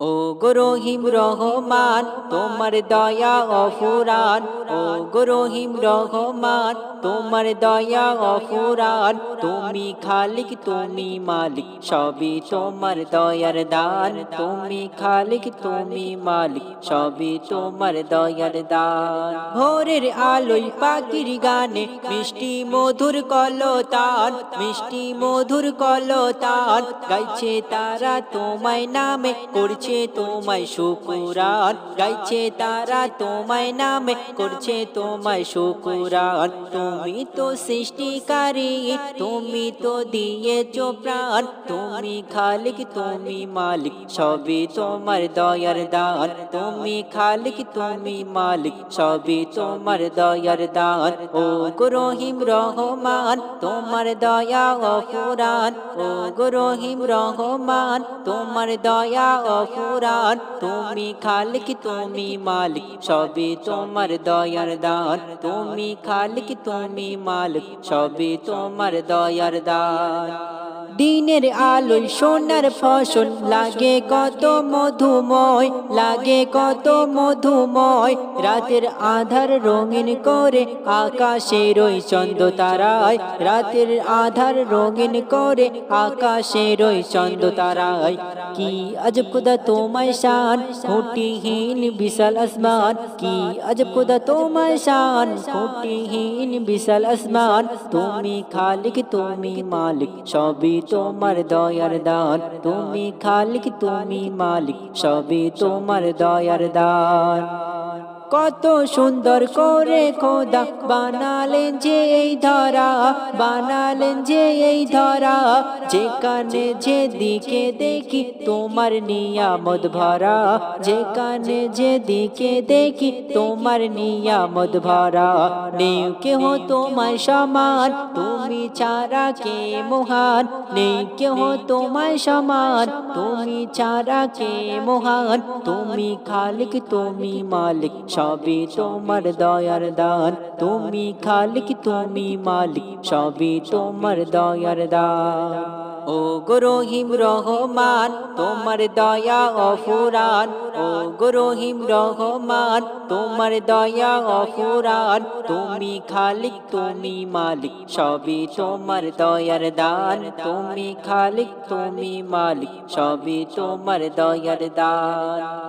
ও গো রহিম রহমান, তোমার দয়া অফুরান। ও গো রহিম রহমান, তোমার দয়া অফুরান। তুমি খালিক, তুমি মালিক, সবই তোমার দয়ার দান। তুমি খালিক, তুমি মালিক, সবই তোমার দয়ার দান। ভোরের আলোয় পাখির গানে মিষ্টি মধুর কলতান, মিষ্টি মধুর কলতান, গাইছে তারা তোমায় নামে, করছে তোমায় শুকুরান, গাইছে তারা তোমায় নামে করছে তোমায় শুকুরান। তুমি তো সৃষ্টিকারী, তুমি তো দিয়েছ প্রাণ। তুমি খালিক, তুমি মালিক, সবই তোমার দয়ার দান। তুমি খালিক, তুমি মালিক, সবই তোমার দয়ার দান। ও রহিম রহমান, তোমার দয়া অফুরান ও রহিম রহমান, তোমার দয়া অফুরান তুমি খালিক, তুমি মালিক সবে তোমার দয়ার দান তুমি খালিক, তুমি মালিক সবে তোমার দয়ার দান দিনের আলোয় সোনার ফসল, লাগে কত মধুময়, লাগে কত মধুময়। রাতের আধার রঙিন করে আকাশের ওই চন্দ্র তারায় রাতের আধার রঙিন করে আকাশের ওই চন্দ্র তারায় কি আজব খুদা তোমায় শান, খুঁটিহীন বিশাল আসমান। কি আজব খুদা তোমায় শান, খুঁটিহীন বিশাল আসমান। তুমি খালিক, তুমি মালিক, সবই তোমার দয়ার দান। তুমি খালিক তুমি মালিক সবই তোমার দয়ার দান। কত সুন্দর করে খোদা বানালেন যে এই ধরা, বানালেন যে এই ধরা। যেখানে যে দিকে দেখি তোমার নিয়ামত ভরা, যেখানে যে দিকে দেখি তোমার নিয়ামত ভরা। নেই কেহ তোমার সমান, তুমি ছাড়া কে মহান? নেই কেহ তোমার সমান, তুমি ছাড়া কে মহান? তুমি খালিক, তুমি মালিক সবই তোমার দয়ার দান। তুমি খালিক, তুমি মালিক, সবই তোমার দয়ার দান। ও গো রহিম রহমান, তোমার দয়া অফুরান। ও গো রহিম রহমান, তোমার দয়া অফুরান। তুমি খালিক, তুমি মালিক, সবই তোমার দয়ার দান। তুমি খালিক, তুমি মালিক, সবই তোমার দয়ার দান।